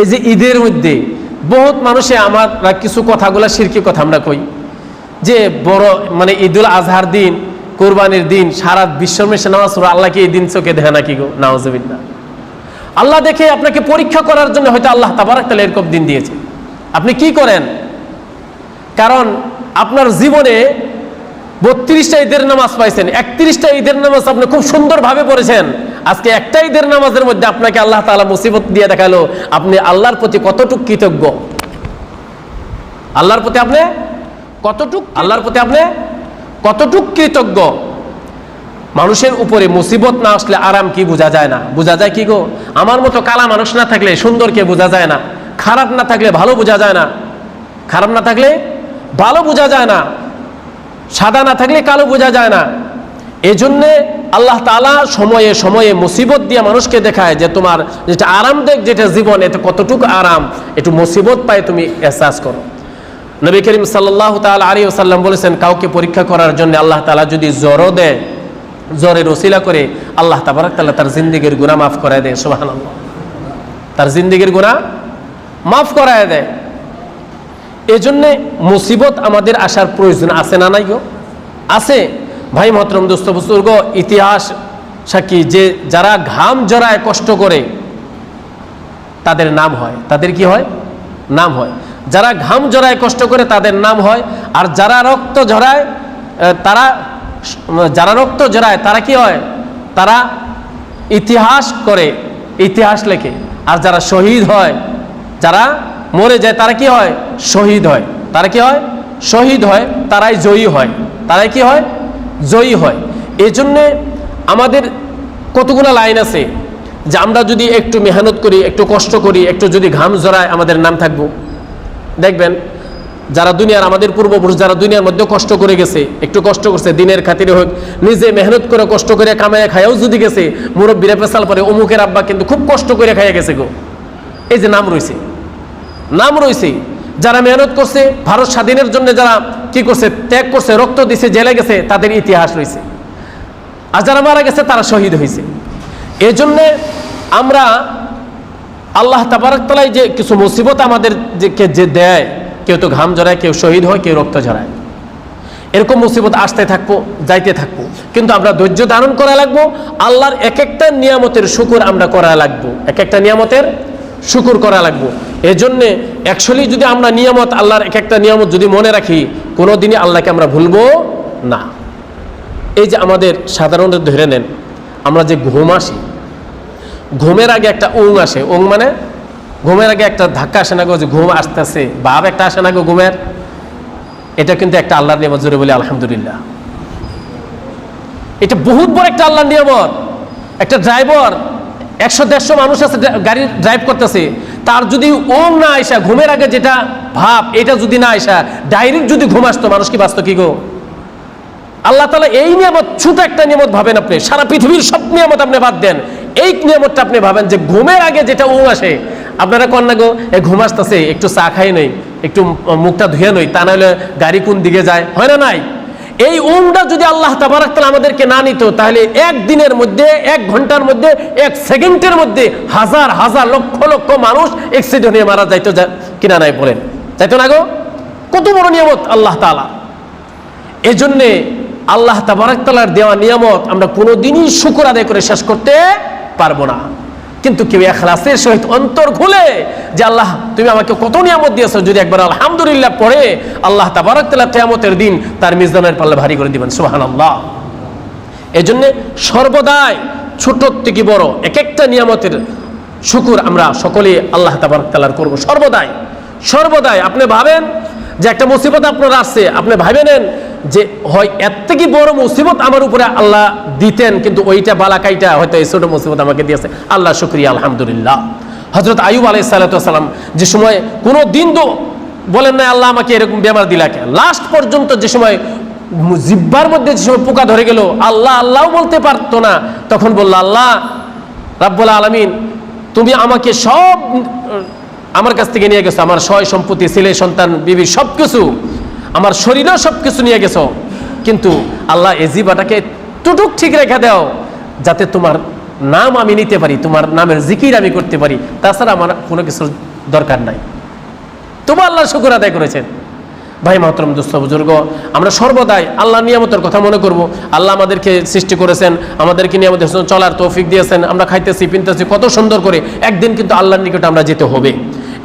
এই যে ঈদের মধ্যে বহুত মানুষে আমরা কিছু কথাগুলো সিরকি কথা আমরা কই। যে বড় মানে ঈদুল আজহার দিন, কোরবানির দিন, সারা বিশ্বের মেশে নামাজ পড়ো আল্লাহকে এই দিন চোখে দেয় নাকি গো? নাওজবিল্লা আল্লাহ দেখে আপনাকে পরীক্ষা করার জন্য হয়তো আল্লাহ তাবারাক একটা এরকম দিন দিয়েছে। আপনি কি করেন? কারণ আপনার জীবনে বত্রিশটা ঈদের নামাজ পাইছেন, একত্রিশটা ঈদের নামাজ আপনি খুব সুন্দরভাবে পড়েছেন। আজকে একটা ঈদের নামাজের মধ্যে আপনাকে আল্লাহ তাআলা মুসিবত দিয়ে দেখাল, আপনি আল্লাহর প্রতি কতটুক কৃতজ্ঞ? আল্লাহর প্রতি আপনি কতটুক আল্লাহর প্রতি আপনি কতটুক কৃতজ্ঞ? মানুষের উপরে মুসিবত না আসলে আরাম কি বোঝা যায় না? বোঝা যায় কি গো? আমার মতো কালা মানুষ না থাকলে সুন্দরকে বোঝা যায় না? খারাপ না থাকলে ভালো বোঝা যায় না? খারাপ না থাকলে ভালো বোঝা যায় না? সাদা না থাকলে কালো বোঝা যায় না? এজন্যে আল্লাহ তালা সময়ে সময়ে মুসিবত দিয়ে মানুষকে দেখায় যে তোমার যেটা আরামদায়ক যেটা জীবন, এতে কতটুকু আরাম, একটু মুসিবত পায় তুমি এহসাস করো। নবী করিম সাল্লাহ তাল আলী ওসাল্লাম বলেছেন, কাউকে পরীক্ষা করার জন্য আল্লাহ তালা যদি জ্বরও দেয় জ্বরের ওসিলা করে, আল্লাহ তাবারাক তাল্লাহ তার জিন্দিগির গুণা মাফ করায় দেয় সোহান তার জিন্দিগির গুণা মাফ করায় দেয়। এজন্যে মুসিবত আমাদের আসার প্রয়োজন আছে না নাই গো? আছে। ভাই মহতরম দোস্ত, বুজুর্গ, ইতিহাস সাক্ষী, যে যারা ঘাম জড়ায় কষ্ট করে, তাদের নাম হয়। তাদের কি হয়? নাম হয়। যারা ঘাম জড়ায় কষ্ট করে, তাদের নাম হয়। আর যারা রক্ত ঝরায় তারা, যারা রক্ত জড়ায় তারা কি হয়? তারা ইতিহাস করে, ইতিহাস লেখে। আর যারা শহীদ হয়, যারা মরে যায়, তারা কি হয়? শহীদ হয়। তারা কি হয়? শহীদ হয়, তারাই জয়ী হয়। তারাই কি হয়? জয়ী হয়। এই জন্যে আমাদের কতগুলো লাইন আছে যে আমরা যদি একটু মেহনত করি, একটু কষ্ট করি, একটু যদি ঘাম জড়ায় আমাদের নাম থাকব। দেখবেন, যারা দুনিয়ার আমাদের পূর্বপুরুষ, যারা দুনিয়ার মধ্যে কষ্ট করে গেছে, একটু কষ্ট করছে, দিনের খাতিরে হোক, নিজে মেহনত করে, কষ্ট করে কামাইয়া খায়াও যদি গেছে, মুরব্বীরা পেশাল পরে, অমুকের আব্বা কিন্তু খুব কষ্ট করে খাইয়া গেছে গো। এই যে নাম রয়েছে নাম রয়েছে যারা মেহনত করছে, ভারত স্বাধীনের জন্য যারা কি করছে, ত্যাগ করছে, রক্ত দিছে, জেলে গেছে, তাদের ইতিহাস রয়েছে। আর যারা মারা গেছে, তারা শহীদ হয়েছে। এজন্যে আমরা আল্লাহ তাবারকতলায় যে কিছু মুসিবত আমাদের যে যে দেয়, কেউ তো ঘাম জড়ায় কেউ শহীদ হয়, কেউ রক্ত ঝরায়। এরকম মুসিবত আসতে থাকব, যাইতে থাকব। কিন্তু আমরা ধৈর্য ধারণ করা লাগবো, আল্লাহর এক একটা নিয়ামতের শুকুর আমরা করা লাগবো। এক একটা নিয়ামতের শুকুর করা লাগবো। এজন্যে অ্যাকচুয়ালি যদি আমরা নিয়ামত, আল্লাহর এক একটা নিয়ামত যদি মনে রাখি কোনো দিনই আল্লাহকে আমরা ভুলবো না। এই যে আমাদের সাধারণত ধরে নেন, আমরা যে ঘুম আসি, ঘুমের আগে একটা উং আসে। উং মানে ঘুমের আগে একটা ধাক্কা আসে না গো যে ঘুম আসতেছে, ভাব একটা আসে না গো ঘুমের। এটা কিন্তু একটা আল্লাহর নিয়ামত জোরে বলি আলহামদুলিল্লাহ। এটা বহুত বড় একটা আল্লাহর নিয়ামত। একটা ড্রাইভার একশো দেড়শো মানুষ আছে গাড়ি ড্রাইভ করতেছে। তার যদি ওম না আইসা, ঘুমের আগে যেটা ভাব, এটা যদি না আইসা, ডাইরেক্ট যদি ঘুম আসতো, মানুষ কি বাঁচতো কি গো? আল্লাহ তালা এই নিয়ামত ছোট একটা নিয়ামত ভাবেন আপনি। সারা পৃথিবীর সব নিয়ামত আপনি বাদ দেন। এই নিয়ামতটা আপনি ভাবেন যে ঘুমের আগে যেটা ও আসে, আপনারা কন না গো, এ ঘুম আসতেছে, একটু চা খাই নই, একটু মুখটা ধুয়ে নই, তা নাহলে গাড়ি কোন দিকে যায়? হয় না নাই? এই ওমটা যদি আল্লাহ তাবারাক তাআলা আমাদেরকে না নিত, তাহলে একদিনের মধ্যে, এক ঘণ্টার মধ্যে, এক সেকেন্ডের মধ্যে হাজার হাজার লক্ষ লক্ষ মানুষ অ্যাক্সিডেন্ট হয়ে মারা যাইতো কিনা নাই বলেন। যাইতো না গো? কত বড় নিয়ামত আল্লাহ তাআলা। এজন্যে আল্লাহ তাবারাকতালার দেওয়া নিয়ামত আমরা কোনোদিনই শুকুর আদায় করে শেষ করতে পারব না। কিন্তু কেউ এখলাসের সহিত অন্তর খুলে যে আল্লাহ, তুমি আমাকে কত নিয়ামত দিয়েছ, যদি একবার আলহামদুলিল্লাহ পড়ে আল্লাহ তাবারাকতালা কেয়ামতের দিন তার মিজানের পাল্লা ভারী করে দিবেন সুহান আল্লাহ এজন্যে সর্বদাই ছোট থেকে বড় এক একটা নিয়ামতের শুকুর আমরা সকলে আল্লাহ তাবারতালার করব, সর্বদাই। সর্বদাই। আপনি ভাবেন যে একটা মুসিবত আপনার আসছে, আপনি ভাবে নেন যে হয় এর থেকে বড় মুসিবত আমার উপরে আল্লাহ দিতেন, কিন্তু ওইটা বালাকাইটা হয়তো এই ছোট মুসিবত আমাকে দিয়েছে। আল্লাহ শুক্রিয়া, আলহামদুলিল্লাহ। হজরত আয়ুব আলাই সাল্লাম যে সময় কোনো দিন তো বলেন না আল্লাহ আমাকে এরকম বেমার দিলাকে লাস্ট পর্যন্ত যে সময় জিব্বার মধ্যে যে সময় পোকা ধরে গেল, আল্লাহ আল্লাহ বলতে পারতো না। তখন বলল, আল্লাহ রাব্বুল আলমিন, তুমি আমাকে সব, আমার কাছ থেকে নিয়ে গেছো, আমার সয় সম্পত্তি, ছেলে, সন্তান, বিবি সব কিছু আমার শরীরও সব কিছু নিয়ে গেছো। কিন্তু আল্লাহ এই জিবাটাকে টুটুক ঠিক রেখে দাও, যাতে তোমার নাম আমি নিতে পারি, তোমার নামের জিকির আমি করতে পারি। তাছাড়া আমার কোনো কিছুর দরকার নাই। তবু আল্লাহ শুকুর আদায় করেছেন। ভাই মহতরম দুস্থ বুজুর্গ, আমরা সর্বদাই আল্লাহ নিয়ামতের কথা মনে করব। আল্লাহ আমাদেরকে সৃষ্টি করেছেন, আমাদেরকে নিয়ামতের জন্য চলার তৌফিক দিয়েছেন, আমরা খাইতেছি, পিনতেছি, কত সুন্দর করে। একদিন কিন্তু আল্লাহর নিকটে আমরা যেতে হবে।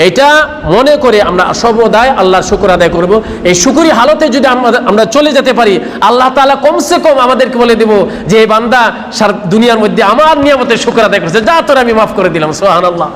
এটা মনে করে আমরা সর্বদায় আল্লাহর শুকুর আদায় করব। এই শুকুরি হালতে যদি আমরা- চলে যেতে পারি, আল্লাহ তালা কমসে কম আমাদেরকে বলে দেব যে, এই বান্দা সার দুনিয়ার মধ্যে আমার নিয়ামতের শুকুর আদায় করছে, যা তোর আমি মাফ করে দিলাম। সোহান আল্লাহ